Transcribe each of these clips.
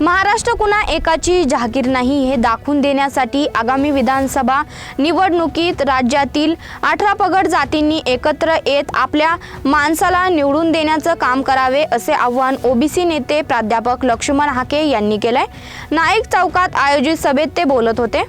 महाराष्ट्र कुणा एकाची जहागीर नाही हे दाखवून देण्यासाठी आगामी विधानसभा निवडणुकीत राज्यातील अठरा पगड जातींनी एकत्र येत आपल्या माणसाला निवडून देण्याचं काम करावे असे आव्हान ओबीसी नेते प्राध्यापक लक्ष्मण हाके यांनी केलंय. नाईक चौकात आयोजित सभेत ते बोलत होते.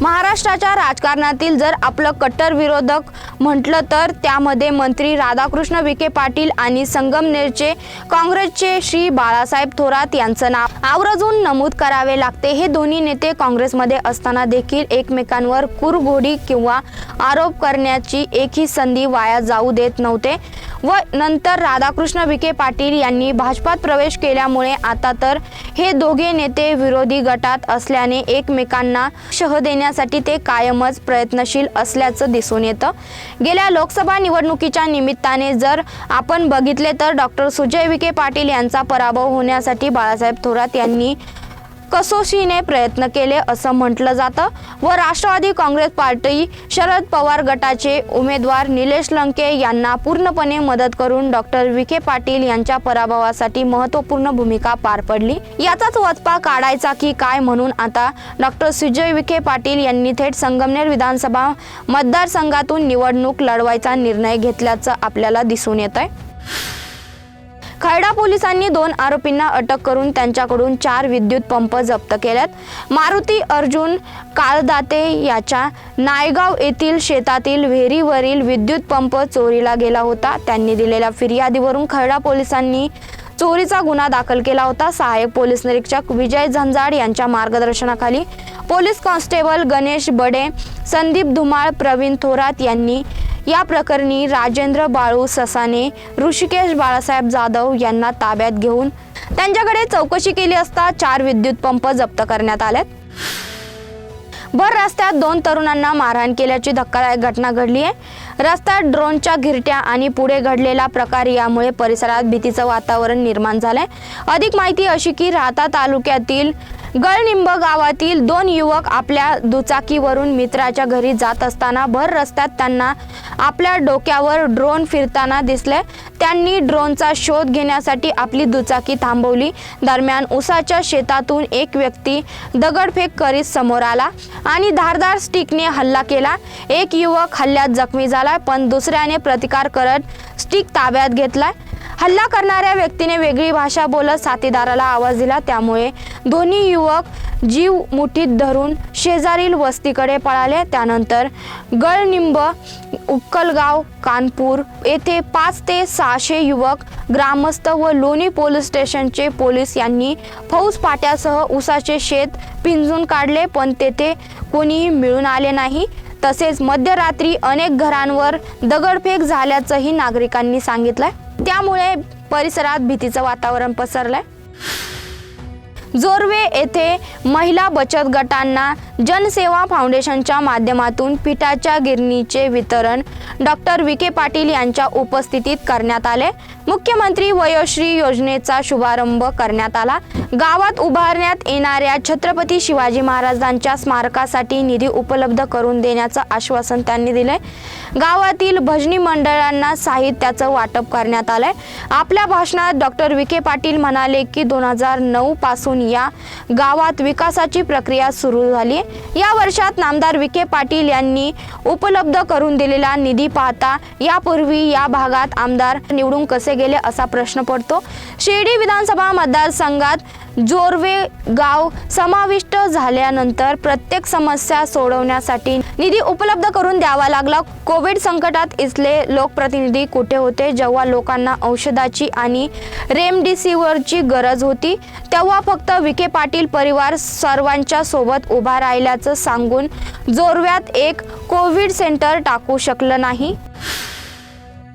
महाराष्ट्राच्या राजकारणातील जर आपलं कट्टर विरोधक म्हटलं तर त्यामध्ये मंत्री राधाकृष्ण विखे पाटील आणि संगमनेरचे काँग्रेसचे श्री बाळासाहेब थोरात यांचं नाव आवर्जून नमूद करावे लागते. हे दोन्ही नेते काँग्रेसमध्ये असताना देखील एकमेकांवर कुरघोडी किंवा आरोप करण्याची एकही संधी वाया जाऊ देत नव्हते. व नंतर राधाकृष्ण विखे पाटील यांनी भाजपात प्रवेश केल्यामुळे आता तर हे दोघे नेते विरोधी गटात असल्याने एकमेकांना शह देण्यासाठी ते कायमच प्रयत्नशील असल्याचं दिसून येतं. गेल्या लोकसभा निवडणुकीच्या निमित्ताने जर आपण बघितले तर डॉक्टर सुजय विखे पाटील यांचा पराभव होण्यासाठी बाळासाहेब थोरात यांनी कसोशीने प्रयत्न केले असं म्हटलं जातं व राष्ट्रवादी काँग्रेस पार्टी शरद पवार गटाचे उमेदवार निलेश लंके यांना पूर्णपणे मदत करून डॉक्टर विखे पाटील यांच्या पराभवासाठी महत्त्वपूर्ण भूमिका पार पडली. याचाच वचपा काढायचा की काय म्हणून आता डॉक्टर सुजय विखे पाटील यांनी थेट संगमनेर विधानसभा मतदारसंघातून निवडणूक लढवायचा निर्णय घेतल्याचं आपल्याला दिसून येत आहे खैडा पोलिसांनी दोन आरोपींना अटक करून त्यांच्याकडून चार विद्युत पंप जप्त केल्यात. मारुती अर्जुन काळदाते याच्या नायगाव येथील शेतातील विहिरीवरील विद्युत पंप चोरीला गेला होता. त्यांनी दिलेल्या फिर्यादीवरून खैडा पोलिसांनी चोरीचा गुन्हा दाखल केला होता. सहाय्यक पोलीस निरीक्षक विजय झंजाड यांच्या मार्गदर्शनाखाली पोलीस कॉन्स्टेबल गणेश बडे संदीप धुमाळ प्रवीण थोरात यांनी या प्रकरणी राजेंद्र बाळू ससाने ऋषिकेश बाळासाहेब जाधव यांना ताब्यात घेऊन त्यांच्याकडे चौकशी केली असता चार विद्युत पंप जप्त करण्यात आलेत. भर रस्त्यात दोन तरुणांना मारहाण केल्याची धक्कादायक घटना घडली आहे. रस्त्यात ड्रोनच्या घिरट्या आणि पुढे घडलेला प्रकार यामुळे परिसरात भीतीचं वातावरण निर्माण झालंय. अधिक माहिती अशी की राहता तालुक्यातील गळनिंब गावातील दोन युवक आपल्या दुचाकीवरून मित्राच्या घरी जात असताना भर रस्त्यात त्यांना आपल्या डोक्यावर ड्रोन फिरताना दिसले. त्यांनी ड्रोनचा शोध घेण्यासाठी आपली दुचाकी थांबवली. दरम्यान उसाच्या शेतातून एक व्यक्ती दगडफेक करीत समोर आला आणि धारदार स्टिकने हल्ला केला. एक युवक हल्ल्यात जखमी झाला पण दुसऱ्याने प्रतिकार करत स्टिक ताब्यात घेतला हल्ला करणाऱ्या व्यक्तीने वेगळी भाषा बोलत साथीदाराला आवाज दिला. त्यामुळे दोन्ही युवक जीव मुठीत धरून शेजारील वस्तीकडे पळाले. त्यानंतर गळनिंब उक्कलगाव कानपूर येथे पाच ते सहाशे युवक ग्रामस्थ व लोणी पोलीस स्टेशनचे पोलीस यांनी फौज पाट्यासह उसाचे शेत पिंजून काढले पण तेथे कोणीही मिळून आले नाही. तसेच मध्यरात्री अनेक घरांवर दगडफेक झाल्याचंही नागरिकांनी सांगितलंय. त्यामुळे परिसरात भीतीचं वातावरण पसरलंय. जोरवे येथे महिला बचत गटांना जनसेवा फाउंडेशनच्या माध्यमातून पिठाच्या गिरणीचे वितरण डॉक्टर विखे पाटील यांच्या उपस्थितीत करण्यात आले. मुख्यमंत्री वयोश्री योजनेचा शुभारंभ करण्यात आला. गावात उभारण्यात येणाऱ्या छत्रपती शिवाजी महाराजांच्या स्मारकासाठी निधी उपलब्ध करून देण्याचं आश्वासन त्यांनी दिले गावातील भजनी मंडळांना साहित्याचं वाटप करण्यात आलंय. आपल्या भाषणात डॉक्टर विखे पाटील म्हणाले की दोन हजार नऊ पासून या गावात विकासाची प्रक्रिया सुरू झाली या वर्षात नामदार विखे पाटील यांनी उपलब्ध करून दिलेला निधी पाहता यापूर्वी या भागात आमदार निवडून कसे गेले असा प्रश्न पडतो. शिर्डी विधानसभा मतदारसंघात जोरवे गाव समाविष्ट झाल्यानंतर प्रत्येक समस्या सोडवण्यासाठी निधी उपलब्ध करून द्यावा लागला. कोविड संकटात इथले लोकप्रतिनिधी कुठे होते? जेव्हा लोकांना औषधाची आणि रेमडेसिवीरची गरज होती तेव्हा फक्त विखे पाटील परिवार सर्वांच्या सोबत उभा राहिल्याचं सांगून जोरव्यात एक कोविड सेंटर टाकू शकलं नाही.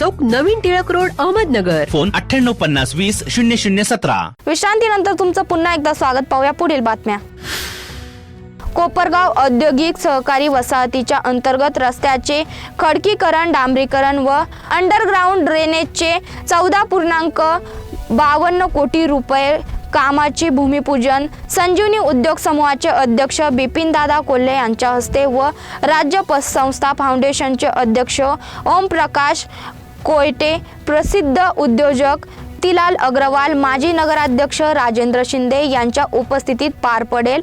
Chowk Navin Tilak road Ahmednagar. Phone अठ्ठ्याण्णव पन्नास वीस शून्य शून्य सतरा. विश्रांतीनंतर तुमचं पुन्हा एकदा स्वागत पाहूया. पुढील बातम्या. कोपरगाव औद्योगिक सहकारी वसाहतीच्या अंतर्गत रस्त्याचे खडकीकरण डांबरीकरण व अंडरग्राऊंड ड्रेनेजचे चौदा पूर्णांक बावन्न कोटी रुपये कामाचे भूमिपूजन संजीवनी उद्योग समूहाचे अध्यक्ष बिपिनदादा कोल्हे यांच्या हस्ते व राज्य पतसंस्था फाउंडेशनचे अध्यक्ष ओम प्रकाश कोयटे प्रसिद्ध उद्योजक तिलाल अग्रवाल माजी नगराध्यक्ष राजेंद्र शिंदे यांच्या उपस्थितीत पार पडेल.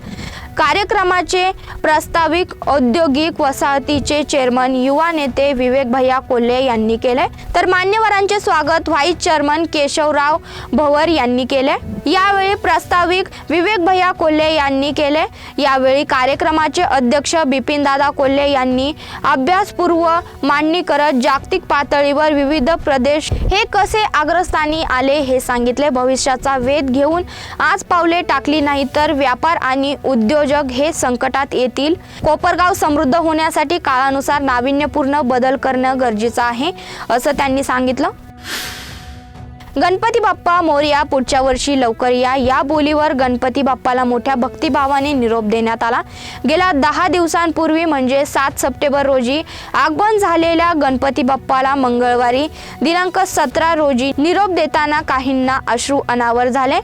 कार्यक्रमाचे प्रास्ताविक औद्योगिक वसाहतीचे चेअरमन युवा नेते विवेक भैया कोल्हे यांनी केले. तर मान्यवरांचे स्वागत व्हाईस चेअरमन केशवराव भवर यांनी केले. यावेळी प्रास्ताविक विवेक भैया कोल्हे यांनी केले. यावेळी कार्यक्रमाचे अध्यक्ष बिपिनदादा कोल्हे यांनी अभ्यासपूर्व मांडणी करत जागतिक पातळीवर विविध प्रदेश हे कसे अग्रस्थानी आले हे सांगितले. भविष्याचा वेध घेऊन आज पावले टाकली नाही तर व्यापार आणि उद्योजक हे संकटात येतील. कोपरगाव समृद्ध होण्यासाठी काळानुसार नाविन्यपूर्ण बदल करणं गरजेचं आहे असं त्यांनी सांगितलं. गणपती बाप्पा मोरया पुढच्या वर्षी लवकर या. या बोलीवर गणपती बाप्पाला मोठ्या भक्तिभावाने निरोप देण्यात आला. गेल्या दहा दिवसांपूर्वी म्हणजे सात सप्टेंबर रोजी आगमन झालेल्या गणपती बाप्पाला मंगळवारी दिनांक सतरा रोजी निरोप देताना काहींना अश्रू अनावर झाले.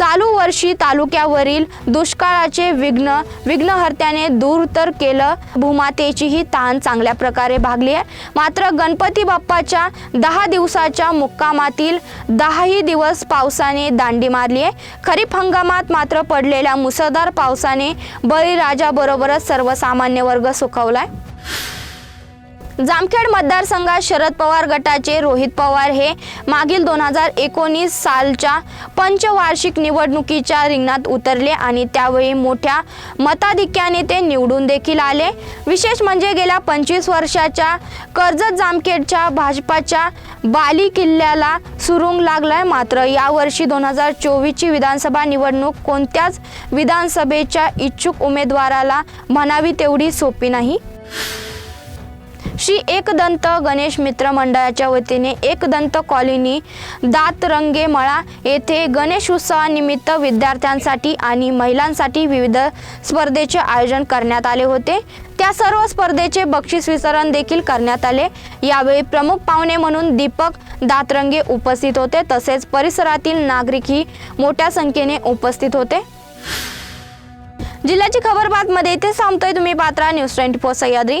चालू वर्षी तालुक्यावरील दुष्काळाचे विघ्न विघ्नहर्त्याने दूर तर केलं. भूमातेचीही ताण चांगल्या प्रकारे भागली आहे. मात्र गणपती बाप्पाच्या दहा दिवसाच्या मुक्कामातील दहाही दिवस पावसाने दांडी मारली आहे. खरीप हंगामात मात्र पडलेल्या मुसळधार पावसाने बळीराजाबरोबरच सर्वसामान्य वर्ग सुखवलाय. जामखेड मतदारसंघात शरद पवार गटाचे रोहित पवार हे मागील दोन हजार एकोणीस सालच्या पंचवार्षिक निवडणुकीच्या रिंगणात उतरले आणि त्यावेळी मोठ्या मताधिक्याने ते निवडून देखील आले. विशेष म्हणजे गेल्या पंचवीस वर्षाच्या कर्जत जामखेडच्या भाजपाच्या बाली किल्ल्याला सुरुंग लागलाय. मात्र यावर्षी दोन हजार चोवीसची विधानसभा निवडणूक कोणत्याच विधानसभेच्या इच्छुक उमेदवाराला म्हणावी तेवढी सोपी नाही. श्री एकदंत गणेश मित्र मंडळाच्या वतीने एकदंत कॉलनी दातरंगे मळा येथे गणेश उत्सवानिमित्त विद्यार्थ्यांसाठी आणि महिलांसाठी विविध स्पर्धेचे आयोजन करण्यात आले होते. त्या सर्व स्पर्धेचे बक्षीस वितरण देखील करण्यात आले. यावेळी प्रमुख पाहुणे म्हणून दीपक दातरंगे उपस्थित होते. तसेच परिसरातील नागरिकही मोठ्या संख्येने उपस्थित होते. जिल्ह्याची खबर बातमध्ये इथे थांबतोय तुम्ही Patra. News twenty four Sahyadri.